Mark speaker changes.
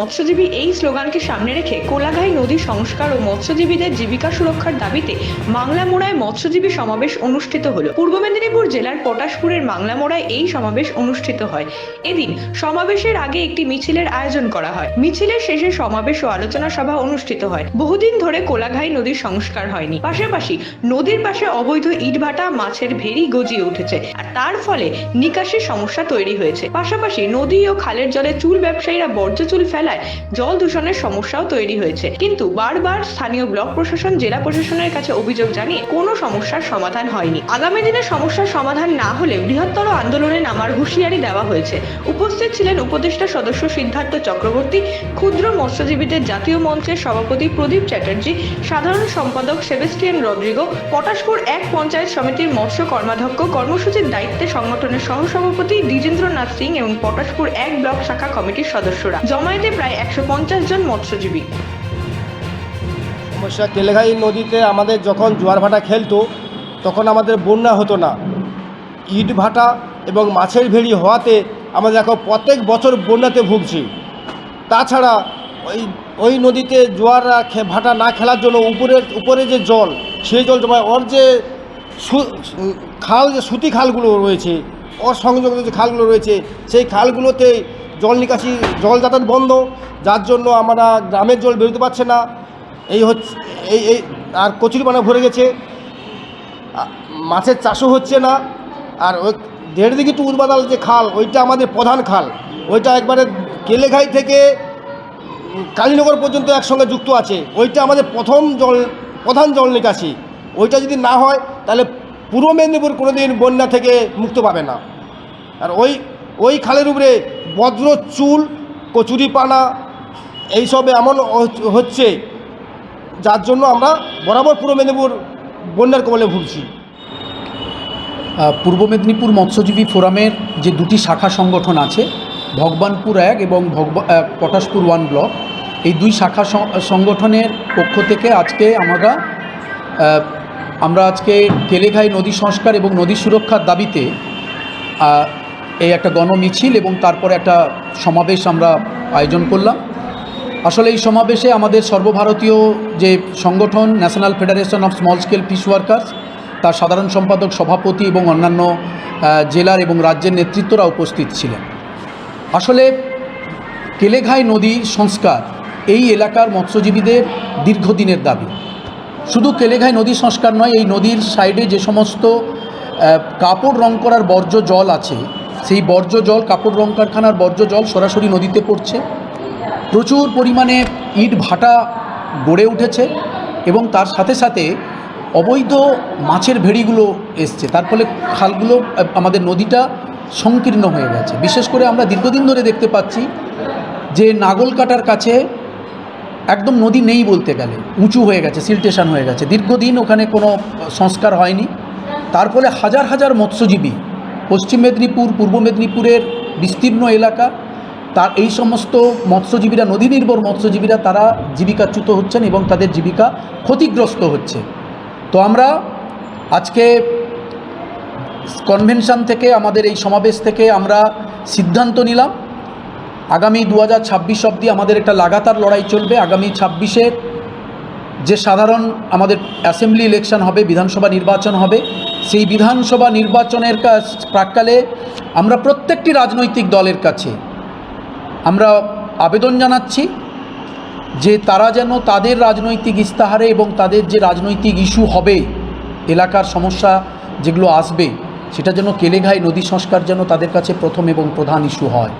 Speaker 1: মৎস্যজীবী এই স্লোগানকে সামনে রেখে কোলাঘাই নদী সংস্কার ও মৎস্যজীবীদের জীবিকা সুরক্ষার দাবিতে মাংলামোড়ায় মৎস্যজীবী সমাবেশ অনুষ্ঠিত হলো। পূর্ব মেদিনীপুর জেলার পটাশপুরের মাংলামোড়ায় এই সমাবেশ অনুষ্ঠিত হয়। এদিন সমাবেশের আগে একটি মিছিলের আয়োজন করা হয়। মিছিলের শেষে সমাবেশ ও আলোচনা সভা অনুষ্ঠিত হয়। বহুদিন ধরে কোলাঘাই নদীর সংস্কার হয়নি। পাশাপাশি নদীর পাশে অবৈধ ইটভাটা, মাছের ভেরি গজিয়ে উঠেছে আর তার ফলে নিকাশির সমস্যা তৈরি হয়েছে। পাশাপাশি নদী ও খালের জলে চুল ব্যবসায়ীরা বর্জ্য চুল ফেলায় জল দূষণের সমস্যাও তৈরি হয়েছে। কিন্তু বারবার স্থানীয় ব্লক প্রশাসন, জেলা প্রশাসনের কাছে অভিযোগ জানিয়ে কোনো সমস্যার সমাধান হয়নি। আগামী দিনে সমস্যার সমাধান না হলে বৃহত্তর আন্দোলনে নামার হুঁশিয়ারি দেওয়া হয়েছে। উপস্থিত ছিলেন উপদেষ্টা সদস্য সিদ্ধার্থ চক্রবর্তী, ক্ষুদ্র মৎস্যজীবীদের জাতীয় মঞ্চের সভাপতি প্রদীপ চ্যাটার্জি, সাধারণ সম্পাদক সেবেস্টিয়ান রদ্রিগো পটাশপুর এক পঞ্চায়েত সমিতির মৎস্য কর্মাধ্যক্ষ, কর্মসূচির দায়িত্বে সংগঠনের সহসভাপতি দ্বিজেন্দ্রনাথ সিং এবং পটাশপুর এক ব্লক শাখা কমিটির সদস্যরা। জমায়েতে প্রায় একশো পঞ্চাশ জন মৎস্যজীবী।
Speaker 2: সমস্যা কেলেঘাই নদীতে আমাদের যখন জোয়ার ভাটা খেলতো, তখন আমাদের বন্যা হতো না। ইট ভাটা এবং মাছের ভেড়ি হওয়াতে আমাদের এখন প্রত্যেক বছর বন্যাতে ভুগছি। তাছাড়া ওই ওই নদীতে জোয়ার ভাটা না খেলার জন্য উপরের, উপরে যে জল, সেই জল জমা, ওর যে খাল, যে সুতি খালগুলো রয়েছে সংযুক্ত যে খালগুলো রয়েছে, সেই খালগুলোতে জল নিকাশি, জল যাতায়াত বন্ধ, যার জন্য আমরা গ্রামের জল বেরোতে পারছে না। এই হচ্ছে, এই এই, আর কচুরিপানা ভরে গেছে। মাছের চাষও হচ্ছে না। আর ওই দেড় দিকে টু যে খাল, ওইটা আমাদের প্রধান খাল। ওইটা একবারে কেলেঘাই থেকে কালীনগর পর্যন্ত একসঙ্গে যুক্ত আছে। ওইটা আমাদের প্রথম জল, প্রধান জল নিকাশি। ওইটা যদি না হয়, তাহলে পূর্ব মেদিনীপুর কোনোদিন বন্যা থেকে মুক্ত পাবে না। আর ওই ওই খালের উপরে বজ্র চুল, কচুরিপানা, এইসবে এমন হচ্ছে, যার জন্য আমরা বরাবর পূর্ব মেদিনীপুর বন্যার কবলে ভুগছি।
Speaker 3: পূর্ব মেদিনীপুর মৎস্যজীবী ফোরামের যে দুটি শাখা সংগঠন আছে, ভগবানপুর এক এবং ভগবা পটাশপুর ওয়ান ব্লক, এই দুই শাখা সংগঠনের পক্ষ থেকে আজকে আমরা আমরা আজকে কেলেঘাই নদী সংস্কার এবং নদী সুরক্ষার দাবিতে এই একটা গণমিছিল এবং তারপরে একটা সমাবেশ আমরা আয়োজন করলাম। আসলে এই সমাবেশে আমাদের সর্বভারতীয় যে সংগঠন national federation of small scale fish workers তার সাধারণ সম্পাদক, সভাপতি এবং অন্যান্য জেলার এবং রাজ্যের নেতৃত্বরা উপস্থিত ছিলেন। আসলে কেলেঘাই নদী সংস্কার এই এলাকার মৎস্যজীবীদের দীর্ঘদিনের দাবি। শুধু কেলেঘাই নদী সংস্কার নয়, এই নদীর সাইডে যে সমস্ত কাপড় রং করার বর্জ্য জল আছে সেই বর্জ্য জল, কাপড় রং কারখানার বর্জ্য জল সরাসরি নদীতে পড়ছে। প্রচুর পরিমাণে ইট ভাটা গড়ে উঠেছে এবং তার সাথে সাথে অবৈধ মাছের ভেড়িগুলো এসছে। তার ফলে খালগুলো, আমাদের নদীটা সংকীর্ণ হয়ে গেছে। বিশেষ করে আমরা দীর্ঘদিন ধরে দেখতে পাচ্ছি যে নাগল কাটার কাছে একদম নদী নেই বলতে গেলে। উঁচু হয়ে গেছে সিলটেশন হয়ে গেছে। দীর্ঘদিন ওখানে কোনো সংস্কার হয়নি। তার ফলে হাজার হাজার মৎস্যজীবী পশ্চিম মেদিনীপুর, পূর্ব মেদিনীপুরের বিস্তীর্ণ এলাকা। তার এই সমস্ত মৎস্যজীবীরা নদী নির্ভর মৎস্যজীবীরা, তারা জীবিকাচ্যুত হচ্ছেন এবং তাদের জীবিকা ক্ষতিগ্রস্ত হচ্ছে। তো আমরা আজকে কনভেনশন থেকে, আমাদের এই সমাবেশ থেকে আমরা সিদ্ধান্ত নিলাম। আগামী দু হাজার ছাব্বিশ অবধি আমাদের একটা লাগাতার লড়াই চলবে। আগামী ছাব্বিশের যে সাধারণ আমাদের অ্যাসেম্বলি ইলেকশন হবে, বিধানসভা নির্বাচন হবে, সেই বিধানসভা নির্বাচনের কাজ প্রাককালে আমরা প্রত্যেকটি রাজনৈতিক দলের কাছে আমরা আবেদন জানাচ্ছি যে তারা যেন তাদের রাজনৈতিক ইস্তাহারে এবং তাদের যে রাজনৈতিক ইস্যু হবে, এলাকার সমস্যা যেগুলো আসবে, সেটা যেন কেলেঘাই নদী সংস্কার যেন তাদের কাছে প্রথম এবং প্রধান ইস্যু হয়।